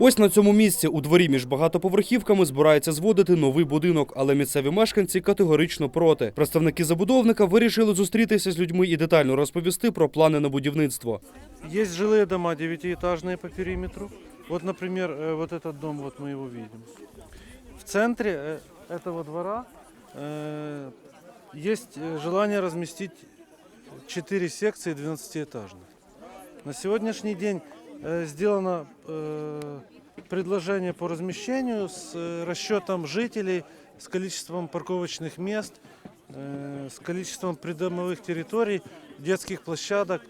Ось на цьому місці у дворі між багатоповерхівками збирається зводити новий будинок, але місцеві мешканці категорично проти. Представники забудовника вирішили зустрітися з людьми і детально розповісти про плани на будівництво. Есть жилые дома девятиэтажные по периметру. Вот, например, э, вот этот дом, вот мы его видим. В центре э, этого двора э, есть э, желание разместить 4 секции 12-этажных. На сегодняшний день э, сделано э, предложение по размещению с э, расчетом жителей, с количеством парковочных мест, э, с количеством придомовых территорий, детских площадок,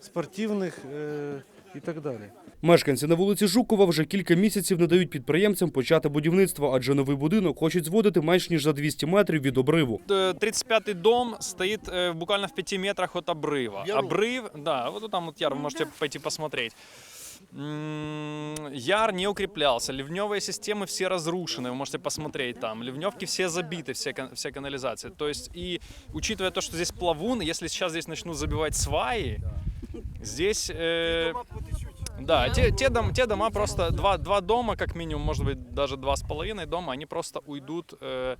спортивних е, і так далі. Мешканці на вулиці Жукова вже кілька місяців не дають підприємцям почати будівництво, адже новий будинок хочуть зводити менш ніж за 200 метрів від обриву. Э, 35-й дом стоит э, буквально в 5 метрах от обрыва. Обрыв, да, вот там вот яр, вы можете пойти посмотреть. М, Яр не укреплялся, ливневые системы все разрушены, вы можете посмотреть там. Ливневки все забиты, все, кан- вся канализация. То есть и учитывая то, что здесь плавун, если сейчас здесь начнут забивать сваи, здесь... э, да, те, те, дом, те дома просто, два, два дома, как минимум, может быть, даже два с половиной дома, они просто уйдут э,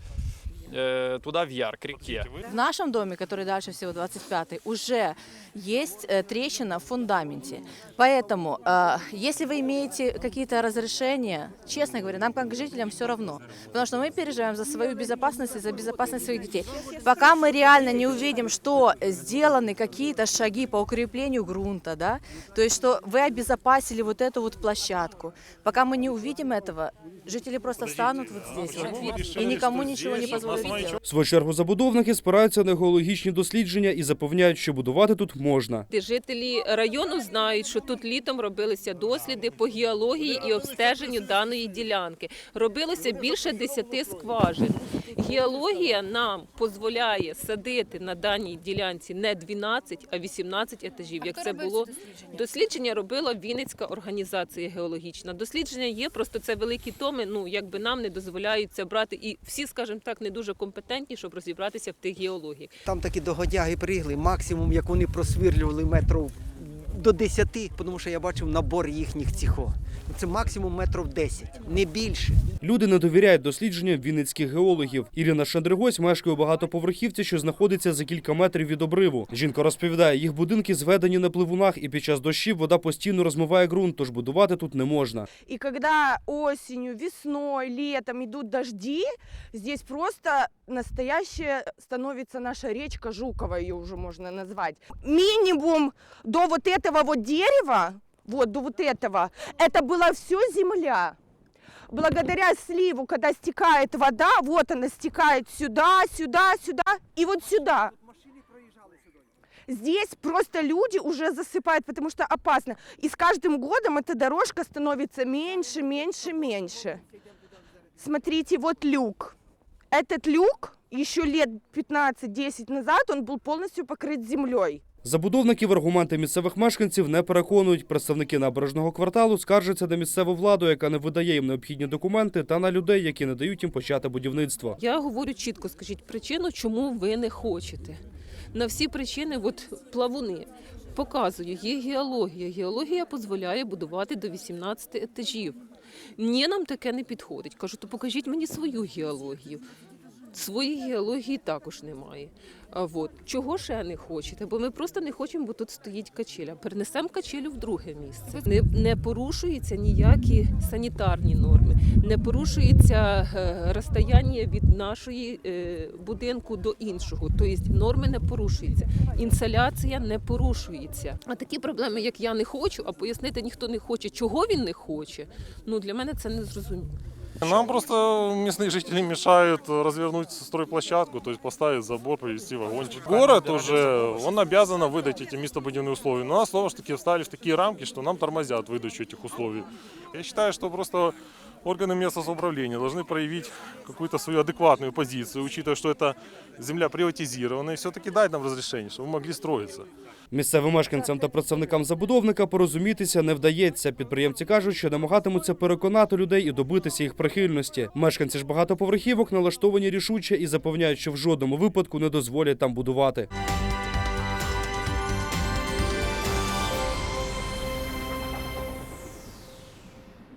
э, туда в Яр, к реке. В нашем доме, который дальше всего 25-й, уже есть э, трещина в фундаменте. Поэтому, э, если вы имеете какие-то разрешения, честно говоря, нам как жителям все равно. Потому что мы переживаем за свою безопасность и за безопасность своих детей. Пока мы реально не увидим, что сделаны какие-то шаги по укреплению грунта, да, то есть что вы обезопасили вот эту вот площадку, пока мы не увидим этого, жители просто встанут вот здесь вот, и никому ничего не позволят. В свою чергу забудовники спираються на геологічні дослідження і запевняють, що будувати тут можна. Жителі району знають, що тут літом робилися досліди по геології і обстеженню даної ділянки. Робилося більше 10 скважин. Геологія нам дозволяє садити на даній ділянці не 12, а 18 етажів. Як це було дослідження, робила Вінницька організація геологічна. Дослідження є, просто це великі томи. Ну якби нам не дозволяють це брати, і всі, скажімо так, не дуже компетентні, щоб розібратися в тих геологіях. Там такі догодяги пригли, максимум, як вони просвірлювали метрів до 10, тому що я бачив набор їхніх цього. Це максимум метрів 10, не більше. Люди не довіряють дослідженням вінницьких геологів. Ірина Шандригось мешкає у багатоповерхівці, що знаходиться за кілька метрів від обриву. Жінка розповідає, їх будинки зведені на пливунах, і під час дощів вода постійно розмиває ґрунт, тож будувати тут не можна. И когда осенью, весной, летом идут дожди, здесь просто настоящая становится наша речка Жукова, ее уже можно назвать. Минимум до вот этого вот дерева, вот до вот этого, это была все земля. Благодаря сливу, когда стекает вода, вот она стекает сюда, сюда, сюда и вот сюда. Здесь просто люди уже засыпают, потому что опасно. И с каждым годом эта дорожка становится меньше, меньше, меньше. Смотрите, вот люк. Этот люк еще лет 15-10 назад он был полностью покрыт землей. Забудовників аргументи місцевих мешканців не переконують. Представники набережного кварталу скаржаться на місцеву владу, яка не видає їм необхідні документи, та на людей, які не дають їм почати будівництво. Я говорю чітко, скажіть причину, чому ви не хочете. На всі причини, от плавуни. Показую, є геологія. Геологія дозволяє будувати до 18 етажів. Ні, нам таке не підходить. Кажу, то покажіть мені свою геологію. Своєї геології також немає. А от чого ще не хочете? Bо ми просто не хочемо, бо тут стоїть качеля. Перенесемо качелю в друге місце. Не, не порушуються ніякі санітарні норми, не порушується е, розстояння від нашої е, будинку до іншого. Тобто норми не порушуються, інсоляція не порушується. А такі проблеми, як я не хочу, а пояснити ніхто не хоче, чого він не хоче. Ну для мене це не зрозуміло. Нам просто местные жители мешают развернуть стройплощадку, то есть поставить забор, привести вагончик. Город уже, он обязан выдать эти местобудивные условия. Но нас, снова же таки, встали в такие рамки, что нам тормозят выдачу этих условий. Я считаю, что просто органы местного самоуправления должны проявить какую-то свою адекватную позицию, учитывая, что это земля приватизирована, и все-таки дать нам разрешение, чтобы мы могли строиться. Місцевим мешканцям та представникам забудовника порозумітися не вдається. Підприємці кажуть, що намагатимуться переконати людей і добитися їх прихильності. Мешканці ж багатоповерхівок налаштовані рішуче і запевняють, що в жодному випадку не дозволять там будувати.